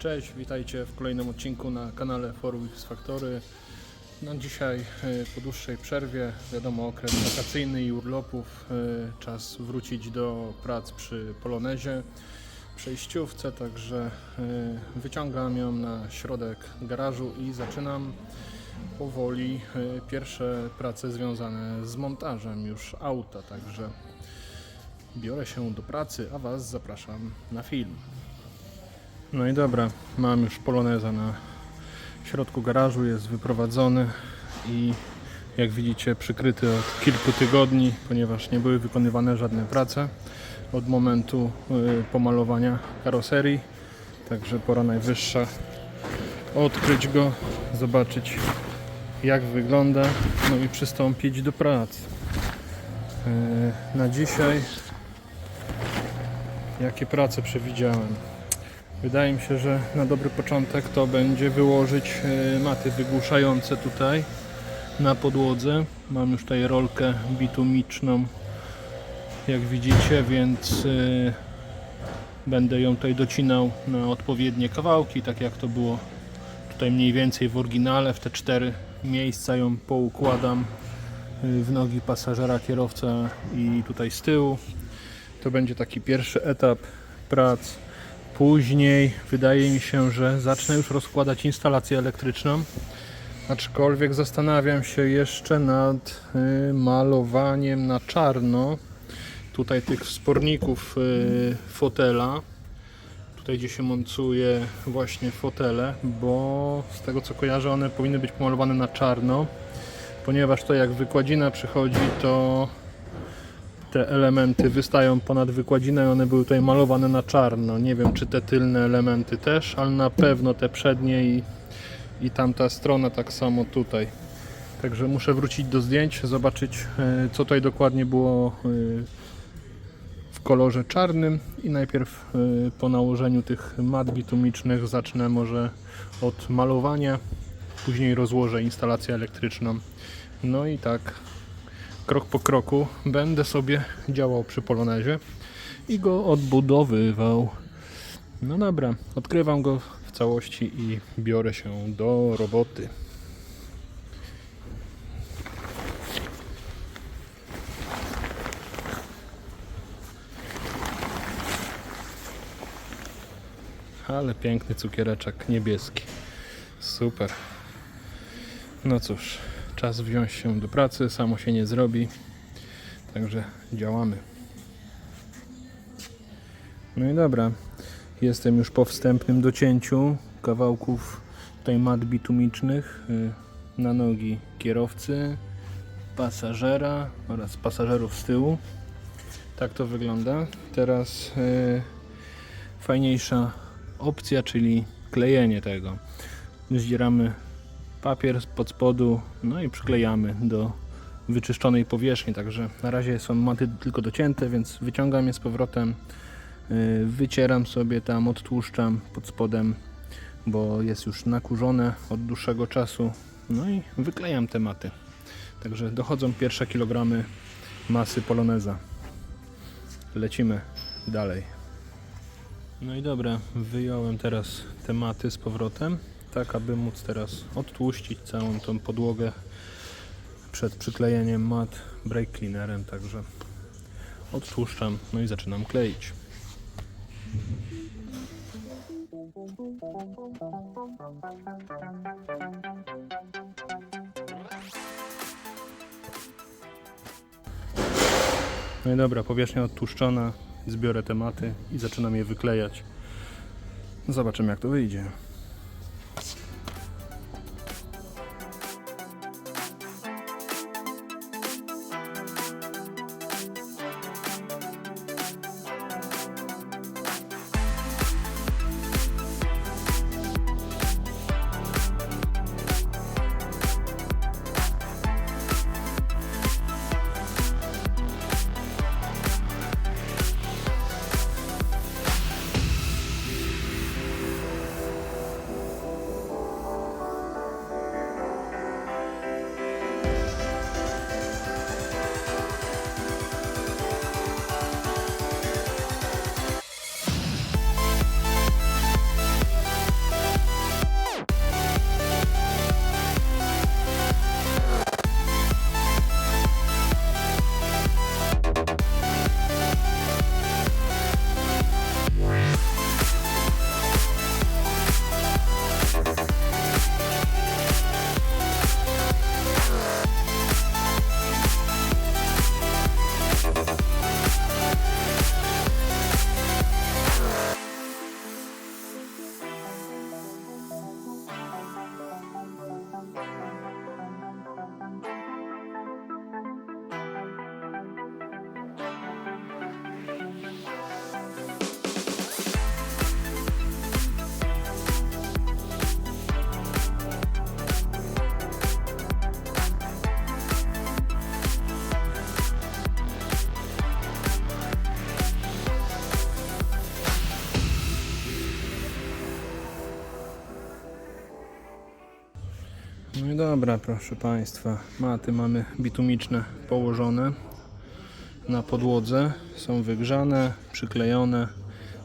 Cześć, witajcie w kolejnym odcinku na kanale Forwix Factory. No dzisiaj e, po dłuższej przerwie, wiadomo okres wakacyjny i urlopów, e, czas wrócić do prac przy Polonezie, przejściówce, także e, wyciągam ją na środek garażu i zaczynam powoli pierwsze prace związane z montażem już auta, także biorę się do pracy, a Was zapraszam na film. No i dobra, mam już poloneza na środku garażu, jest wyprowadzony i jak widzicie przykryty od kilku tygodni, ponieważ nie były wykonywane żadne prace od momentu y, pomalowania karoserii. Także pora najwyższa odkryć go, zobaczyć jak wygląda, no i przystąpić do pracy. Y, Na dzisiaj jakie prace przewidziałem? Wydaje mi się, że na dobry początek to będzie wyłożyć e, maty wygłuszające tutaj na podłodze. Mam już tutaj rolkę bitumiczną, jak widzicie, więc e, będę ją tutaj docinał na odpowiednie kawałki, tak jak to było tutaj mniej więcej w oryginale. W te cztery miejsca ją poukładam e, w nogi pasażera, kierowca i tutaj z tyłu. To będzie taki pierwszy etap prac. Później wydaje mi się, że zacznę już rozkładać instalację elektryczną. Aczkolwiek zastanawiam się jeszcze nad y, malowaniem na czarno. Tutaj tych wsporników y, fotela. Tutaj gdzie się montuje właśnie fotele, bo z tego co kojarzę one powinny być pomalowane na czarno. Ponieważ to jak wykładzina przychodzi to te elementy wystają ponad wykładzinę i one były tutaj malowane na czarno. Nie wiem czy te tylne elementy też, ale na pewno te przednie i, i tamta strona tak samo tutaj. Także muszę wrócić do zdjęć, zobaczyć e, co tutaj dokładnie było e, w kolorze czarnym i najpierw e, po nałożeniu tych mat bitumicznych zacznę może od malowania, później rozłożę instalację elektryczną. No i tak krok po kroku będę sobie działał przy Polonezie i go odbudowywał. No dobra, odkrywam go w całości i biorę się do roboty. Ale piękny cukiereczek niebieski. Super. No cóż, czas wziąć się do pracy, samo się nie zrobi. Także działamy. No i dobra, jestem już po wstępnym docięciu kawałków tutaj mat bitumicznych y, na nogi kierowcy, pasażera oraz pasażerów z tyłu. Tak to wygląda. Teraz y, fajniejsza opcja, czyli klejenie tego. Zdzieramy papier pod spodu, no i przyklejamy do wyczyszczonej powierzchni. Także na razie są maty tylko docięte, więc wyciągam je z powrotem, yy, wycieram sobie tam, odtłuszczam pod spodem, bo jest już nakurzone od dłuższego czasu. No i wyklejam te maty. Także dochodzą pierwsze kilogramy masy poloneza. Lecimy dalej. No i dobra, wyjąłem teraz te maty z powrotem tak aby móc teraz odtłuścić całą tą podłogę przed przyklejeniem mat brake cleanerem, także odtłuszczam, no i zaczynam kleić. No i dobra, powierzchnia odtłuszczona, zbiorę te maty i zaczynam je wyklejać. Zobaczymy jak to wyjdzie. No i dobra, proszę Państwa, maty mamy bitumiczne położone na podłodze, są wygrzane, przyklejone,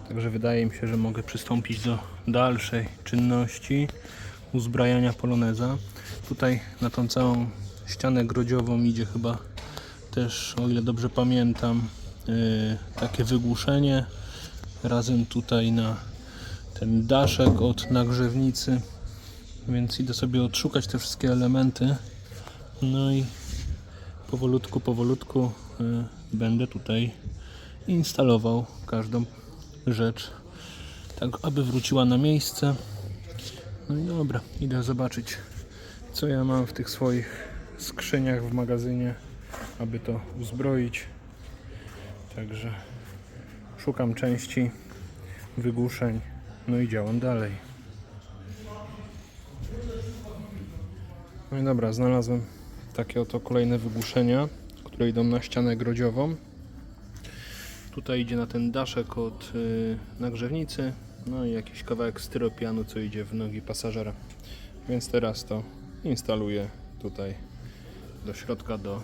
także wydaje mi się, że mogę przystąpić do dalszej czynności uzbrajania poloneza. Tutaj na tą całą ścianę grodziową idzie chyba też, o ile dobrze pamiętam, yy, takie wygłuszenie. Razem tutaj na ten daszek od nagrzewnicy więc idę sobie odszukać te wszystkie elementy. No i powolutku, powolutku y, będę tutaj instalował każdą rzecz tak aby wróciła na miejsce. No i dobra, idę zobaczyć co ja mam w tych swoich skrzyniach w magazynie aby to uzbroić. Także szukam części wygłuszeń. No i działam dalej No i dobra, znalazłem takie oto kolejne wygłuszenia, które idą na ścianę grodziową. Tutaj idzie na ten daszek od y, nagrzewnicy, no i jakiś kawałek styropianu, co idzie w nogi pasażera. Więc teraz to instaluję tutaj do środka do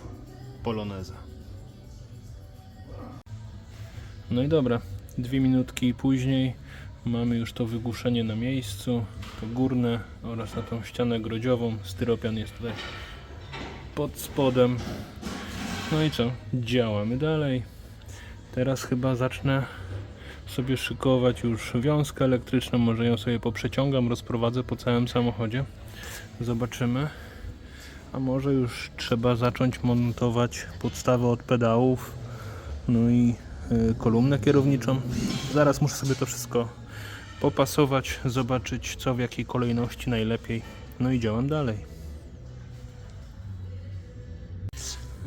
poloneza. No i dobra, dwie minutki później mamy już to wygłuszenie na miejscu, to górne oraz na tą ścianę grodziową. Styropian jest tutaj pod spodem. No i co? Działamy dalej. Teraz chyba zacznę sobie szykować już wiązkę elektryczną. Może ją sobie poprzeciągam, rozprowadzę po całym samochodzie. Zobaczymy. A może już trzeba zacząć montować podstawę od pedałów. No i y, kolumnę kierowniczą. Zaraz muszę sobie to wszystko popasować, zobaczyć co w jakiej kolejności najlepiej. No i działam dalej.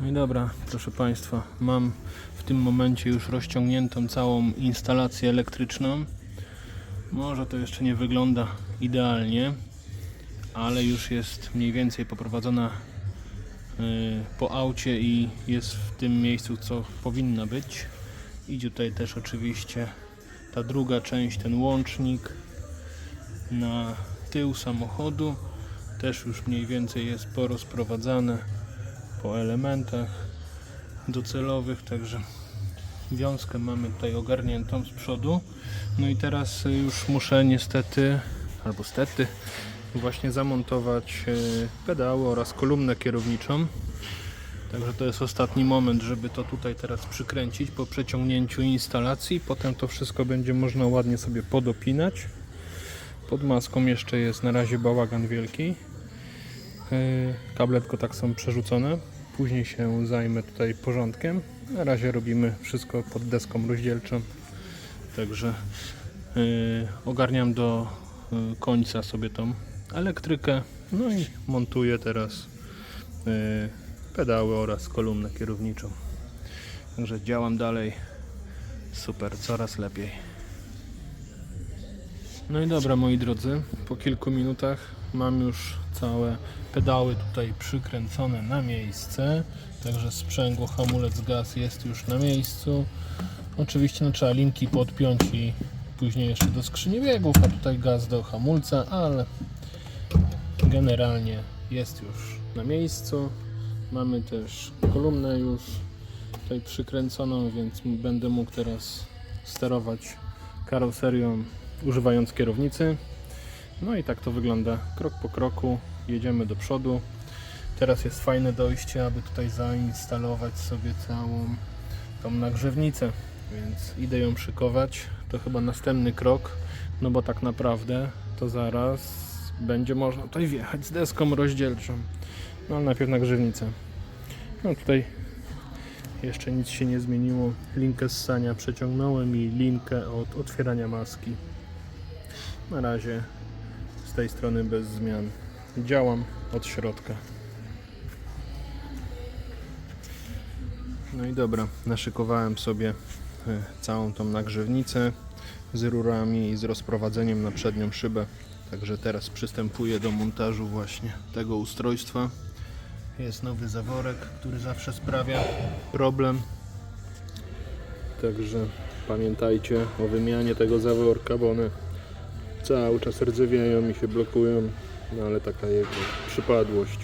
No i dobra, proszę Państwa, mam w tym momencie już rozciągniętą całą instalację elektryczną. Może to jeszcze nie wygląda idealnie, ale już jest mniej więcej poprowadzona y, po aucie i jest w tym miejscu, co powinna być. Idzie tutaj też oczywiście ta druga część, ten łącznik na tył samochodu też już mniej więcej jest porozprowadzane po elementach docelowych, także wiązkę mamy tutaj ogarniętą z przodu. No i teraz już muszę niestety, albo stety, właśnie zamontować e, pedały oraz kolumnę kierowniczą. Także to jest ostatni moment, żeby to tutaj teraz przykręcić po przeciągnięciu instalacji. Potem to wszystko będzie można ładnie sobie podopinać. Pod maską jeszcze jest na razie bałagan wielki. Kable tylko tak są przerzucone. Później się zajmę tutaj porządkiem. Na razie robimy wszystko pod deską rozdzielczą. Także yy, ogarniam do yy, końca sobie tą elektrykę. No i montuję teraz pedały oraz kolumnę kierowniczą. Także działam dalej. Super, coraz lepiej. No i dobra moi drodzy, po kilku minutach mam już całe pedały tutaj przykręcone na miejsce. Także sprzęgło, hamulec, gaz jest już na miejscu. Oczywiście no, trzeba linki podpiąć i później jeszcze do skrzyni biegów, a tutaj gaz do hamulca, ale generalnie jest już na miejscu. Mamy też kolumnę już tutaj przykręconą, więc będę mógł teraz sterować karoserią używając kierownicy. No i tak to wygląda krok po kroku. Jedziemy do przodu. Teraz jest fajne dojście, aby tutaj zainstalować sobie całą tą nagrzewnicę, więc idę ją szykować. To chyba następny krok, no bo tak naprawdę to zaraz będzie można tutaj wjechać z deską rozdzielczą. No ale najpierw nagrzewnicę. No tutaj jeszcze nic się nie zmieniło. Linkę ssania przeciągnąłem i linkę od otwierania maski. Na razie z tej strony bez zmian. Działam od środka. No i dobra, naszykowałem sobie e, całą tą nagrzewnicę z rurami i z rozprowadzeniem na przednią szybę. Także teraz przystępuję do montażu właśnie tego ustrojstwa. Jest nowy zaworek, który zawsze sprawia problem. Także pamiętajcie o wymianie tego zaworka, bo one cały czas rdzewieją i się blokują. No ale taka jego przypadłość.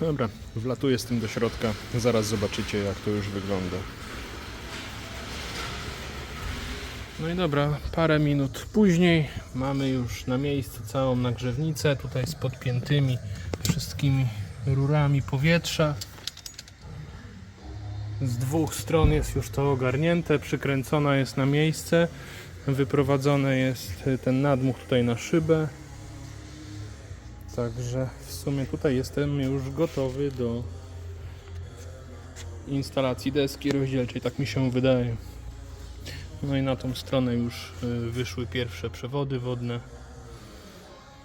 Dobra, wlatuję z tym do środka. Zaraz zobaczycie, jak to już wygląda. No i dobra, parę minut później mamy już na miejscu całą nagrzewnicę, tutaj z podpiętymi wszystkimi rurami powietrza. Z dwóch stron jest już to ogarnięte, przykręcona jest na miejsce, wyprowadzony jest ten nadmuch tutaj na szybę. Także w sumie tutaj jestem już gotowy do instalacji deski rozdzielczej, tak mi się wydaje. No i na tą stronę już y, wyszły pierwsze przewody wodne.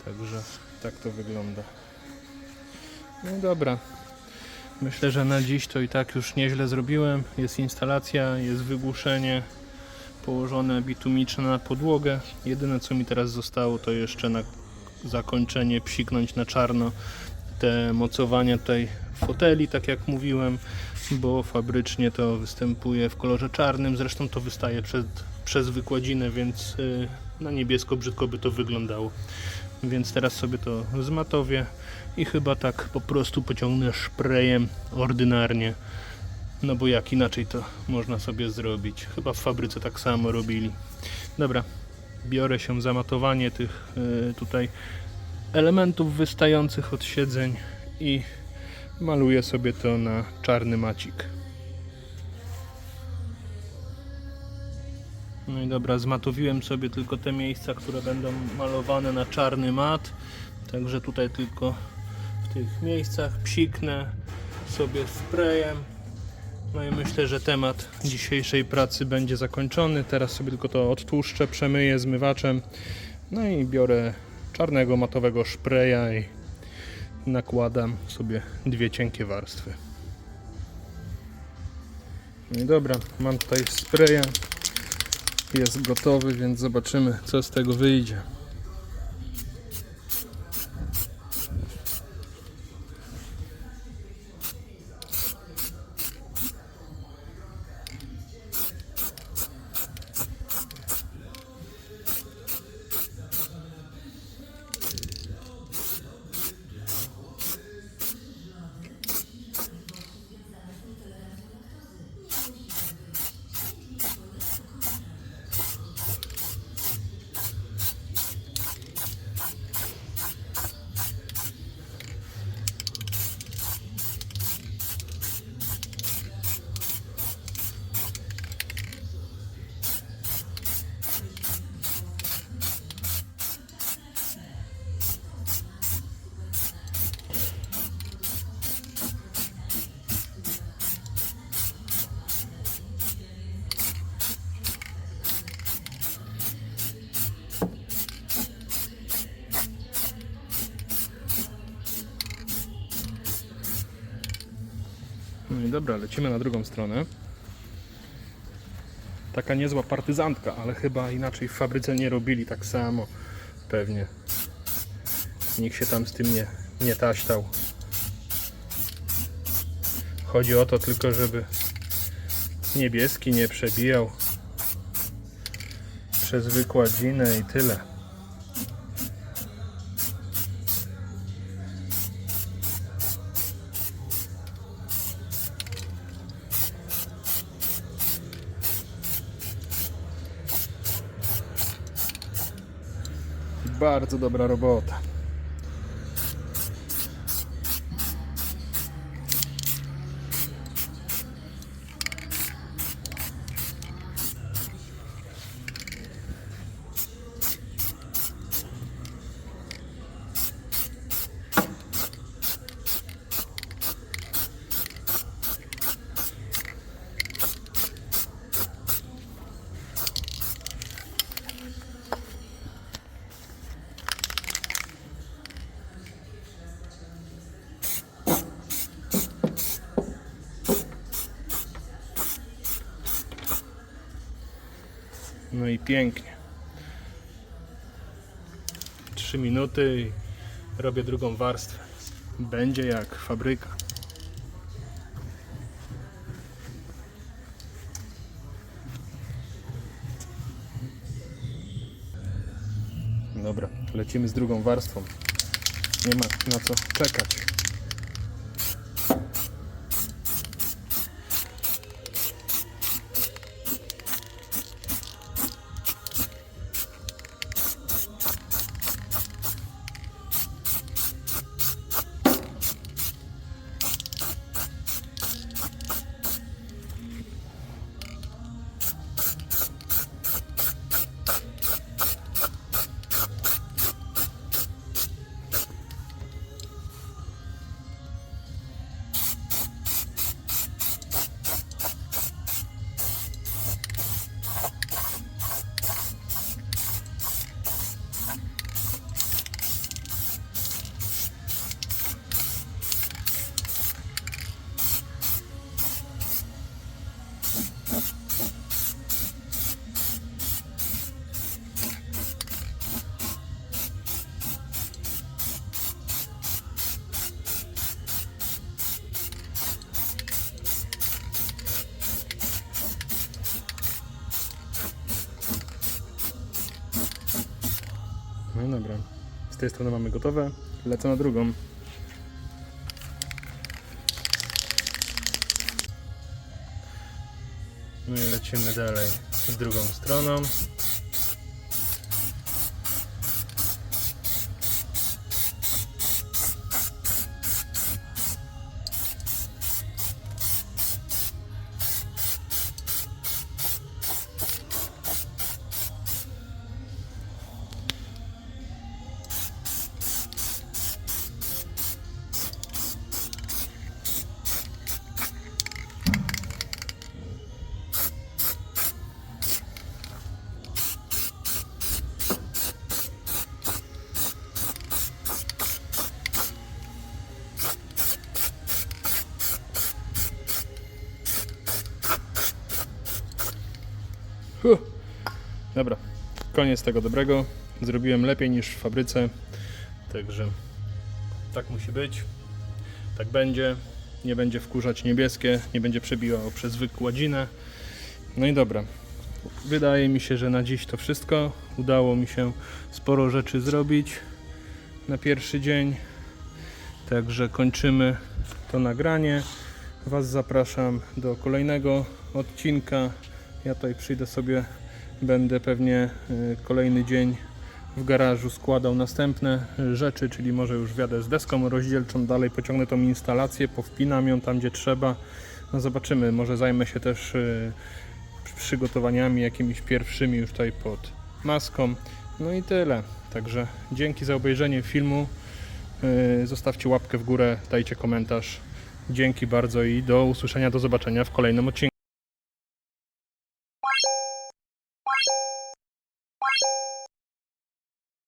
Także tak to wygląda. No dobra. Myślę, że na dziś to i tak już nieźle zrobiłem. Jest instalacja, jest wygłuszenie położone bitumiczne na podłogę. Jedyne co mi teraz zostało to jeszcze na zakończenie psiknąć na czarno te mocowania tutaj foteli, tak jak mówiłem, bo fabrycznie to występuje w kolorze czarnym, zresztą to wystaje przed, przez wykładzinę, więc y, na niebiesko brzydko by to wyglądało. Więc teraz sobie to zmatowię i chyba tak po prostu pociągnę szprejem ordynarnie. No bo jak inaczej to można sobie zrobić? Chyba w fabryce tak samo robili. Dobra, biorę się za matowanie tych y, tutaj elementów wystających od siedzeń i maluję sobie to na czarny macik. No i dobra, zmatowiłem sobie tylko te miejsca, które będą malowane na czarny mat. Także tutaj tylko w tych miejscach psiknę sobie sprayem. No i myślę, że temat dzisiejszej pracy będzie zakończony. Teraz sobie tylko to odtłuszczę, przemyję zmywaczem. No i biorę czarnego matowego szpreja i nakładam sobie dwie cienkie warstwy. No i dobra, mam tutaj spraya. Jest gotowy, więc zobaczymy co z tego wyjdzie. No i dobra, lecimy na drugą stronę. Taka niezła partyzantka, ale chyba inaczej w fabryce nie robili tak samo. Pewnie. Nikt się tam z tym nie, nie taśtał. Chodzi o to tylko, żeby niebieski nie przebijał przez wykładzinę i tyle. Bardzo dobra robota. No i pięknie. 3 minuty i robię drugą warstwę. Będzie jak fabryka. Dobra, lecimy z drugą warstwą. Nie ma na co czekać. Dobra. Z tej strony mamy gotowe. Lecę na drugą. No i lecimy dalej z drugą stroną. Dobra, koniec tego dobrego. Zrobiłem lepiej niż w fabryce, także tak musi być. Tak będzie. Nie będzie wkurzać niebieskie, nie będzie przebijało przez wykładzinę. No i dobra. Wydaje mi się, że na dziś to wszystko. Udało mi się sporo rzeczy zrobić na pierwszy dzień. Także kończymy to nagranie. Was zapraszam do kolejnego odcinka. Ja tutaj przyjdę sobie, będę pewnie y, kolejny dzień w garażu składał następne rzeczy, czyli może już wjadę z deską rozdzielczą, dalej pociągnę tą instalację, powpinam ją tam gdzie trzeba. No zobaczymy, może zajmę się też y, przygotowaniami jakimiś pierwszymi już tutaj pod maską. No i tyle. Także dzięki za obejrzenie filmu. Y, Zostawcie łapkę w górę, dajcie komentarz. Dzięki bardzo i do usłyszenia, do zobaczenia w kolejnym odcinku.